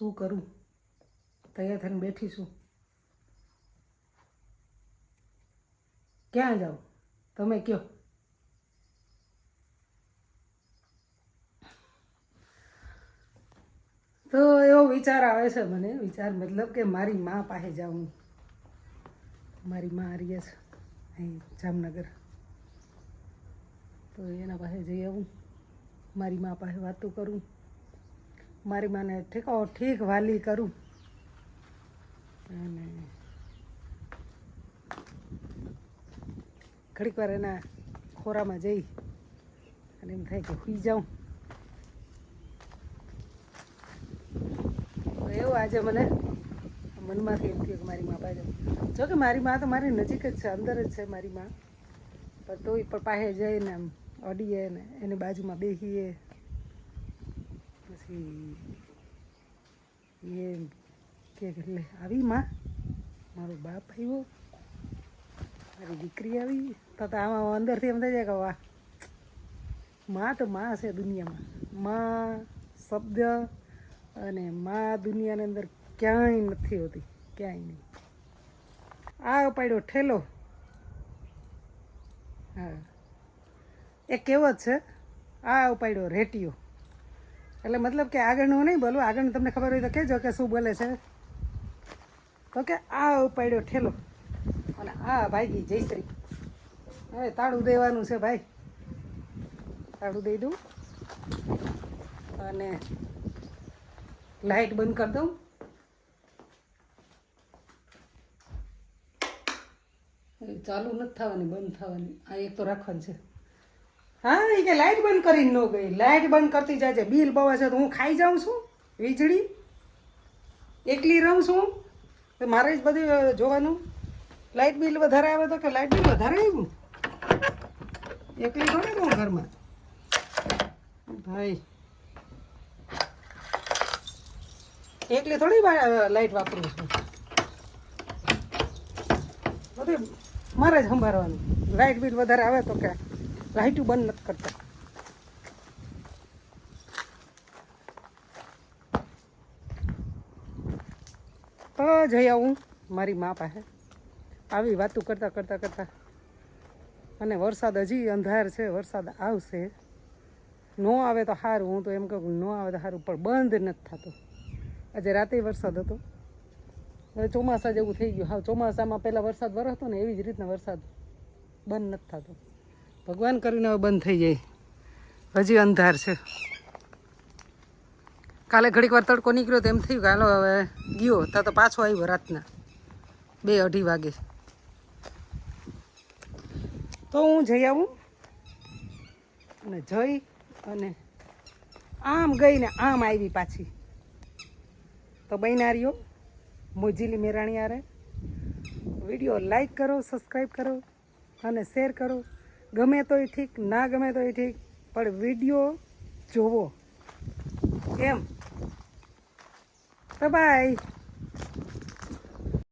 શું કરું? તૈયાર થઈને બેઠી છું ક્યાં જાઓ તમે કયો. તો એવો વિચાર આવે છે મને, વિચાર મતલબ કે મારી મા પાસે જાઉં મારી મા હારીએ છે, અહીં જામનગર. તો એના પાસે જઈ આવું, મારી મા પાસે વાતો કરું. મારી માને ઠીક ઠીક વાલી કરું. અને ઘડીક વાર એના ખોરામાં જઈ અને એમ થાય કે સુઈ જાઉં. એવું આજે મને મનમાંથી એમ થયું કે મારી મા પાસે જો કે મારી મા તો મારી નજીક જ છે, અંદર જ છે મારી મા. પણ તોય પણ પાસે જઈને આમ અડીએ ને એની બાજુમાં બેસીએ. એ કે એટલે આવી માં મારો બાપ આવ્યો મારી દીકરી આવી તો આમાં અંદરથી એમ થઈ જાય કે વાહમાં તો માં છે દુનિયામાં માં શબ્દ અને માં દુનિયાની અંદર ક્યાંય નથી હોતી ક્યાંય નહીં આ પાડ્યો ઠેલો હા એ કેવો જ છે આ ઉપાડ્યો રેટિયો એટલે મતલબ કે આગળનું નહીં બોલું આગળનું તમને ખબર હોય તો કહેજો કે શું બોલે છે. તો કે આ ઉપાડ્યો ઠેલો. અને આ ભાગી જયશ્રી હવે તાળું દેવાનું છે ભાઈ. તાળું દઈ દઉં. અને લાઈટ બંધ કરી દઉં. ચાલુ નથી થવાની, બંધ થવાની. આ એક તો રાખવાની છે. હા એ કે લાઇટ બંધ કરીને ન ગઈ. લાઇટ બંધ કરતી જાય છે બિલ બહુ છે તો હું ખાઈ જાઉં છું, વીજળી. એકલી રહું છું. તો મારે જ બધું જોવાનું. લાઇટ બિલ વધારે આવે તો કે લાઇટ બિલ વધારે આવ્યું? એકલી થોડી હું ઘરમાં? ભાઈ. એકલી થોડી લાઇટ વાપરું છું. બધું મારે જ સંભાળવાનું. લાઇટ બિલ વધારે આવે તો કે લાઇટું બંધ નથી કરતા. તો જઈ આવું મારી મા પાસે. આવી વાતું કરતાં કરતાં કરતાં. અને વરસાદ હજી અંધાર છે, વરસાદ આવશે. ન આવે તો સારું હું તો એમ કહું ન આવે તો સારું પણ બંધ નથી થતો. આજે રાતે વરસાદ હતો. હવે ચોમાસા જેવું થઈ ગયું. હા ચોમાસામાં પહેલાં વરસાદ વરસતો ને એવી જ રીતના વરસાદ બંધ નથી થતો. ભગવાન કરીને હવે બંધ થઈ જાય. હજી અંધાર છે. કાલે ઘડીક વાર તડકો નીકળ્યો તો એમ થયું કે હાલો હવે ગયો. ત્યાં તો પાછો આવ્યો રાતના. બે અઢી વાગે. તો હું જઈ આવું? અને જઈ અને આમ ગઈને આમ આવી પાછી. તો બહેનારીઓ મોજીલી મેરાણી આરે વીડિયો લાઈક કરો, સબસ્ક્રાઈબ કરો અને શેર કરો. ગમે તોય ઠીક ના ગમે તોય ઠીક પણ વીડિયો જોવો. એમ તો બાય